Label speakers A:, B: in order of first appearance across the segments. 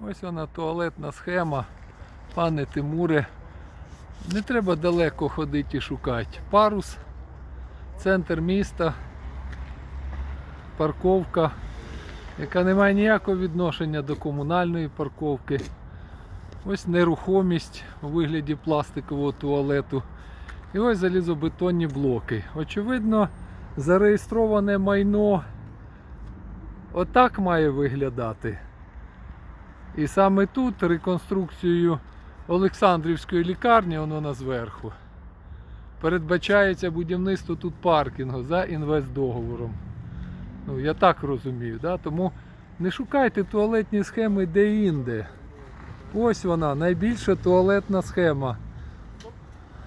A: Ось вона туалетна схема. Пане Тимуре. Не треба далеко ходити і шукати. Парус, центр міста, парковка, яка не має ніякого відношення до комунальної парковки. Ось нерухомість у вигляді пластикового туалету. І ось залізобетонні блоки. Очевидно, зареєстроване майно отак має виглядати. І саме тут реконструкцією Олександрівської лікарні, воно на зверху, передбачається будівництво тут паркінгу за інвестдоговором. Ну, я так розумію, да? тому не шукайте туалетні схеми де-інде. Ось вона, найбільша туалетна схема.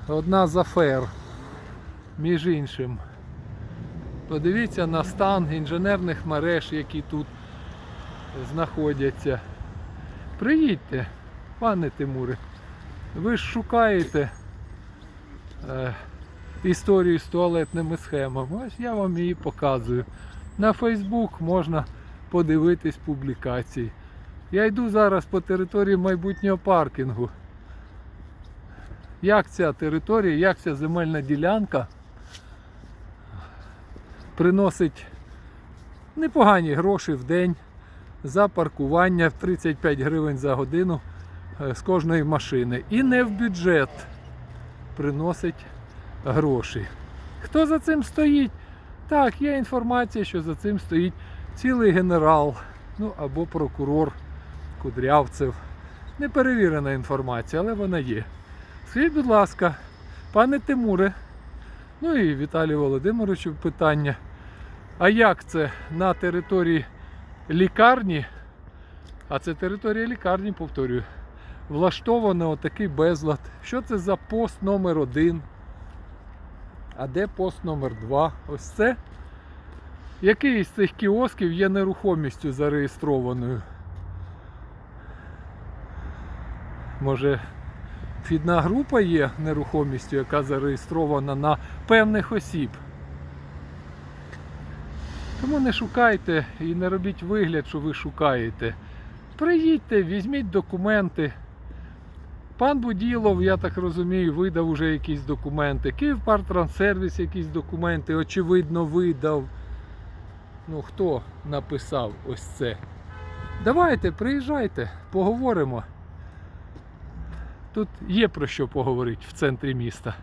A: Одна з афер, між іншим. Подивіться на стан інженерних мереж, які тут знаходяться. Приїдьте, пане Тимуре. Ви ж шукаєте е, історію з туалетними схемами. Ось я вам її показую. На Фейсбук можна подивитись публікації. Я йду зараз по території майбутнього паркінгу. Як ця територія, як ця земельна ділянка приносить непогані гроші в день за паркування в 35 гривень за годину е, з кожної машини. І не в бюджет приносить гроші. Хто за цим стоїть? Так, є інформація, що за цим стоїть цілий генерал, ну або прокурор Кудрявцев. Неперевірена інформація, але вона є. Скажіть, будь ласка, пане Тимуре, ну і Віталію Володимировичу питання. А як це на території лікарні, а це територія лікарні, повторюю, влаштовано отакий безлад. Що це за пост номер один? А де пост номер два? Ось це. Який з цих кіосків є нерухомістю зареєстрованою? Може, фідна група є нерухомістю, яка зареєстрована на певних осіб. Тому не шукайте і не робіть вигляд, що ви шукаєте. Приїдьте, візьміть документи. Пан Буділов, я так розумію, видав уже якісь документи. Київпартрансервіс якісь документи, очевидно, видав. Ну, хто написав ось це? Давайте, приїжджайте, поговоримо. Тут є про що поговорити в центрі міста.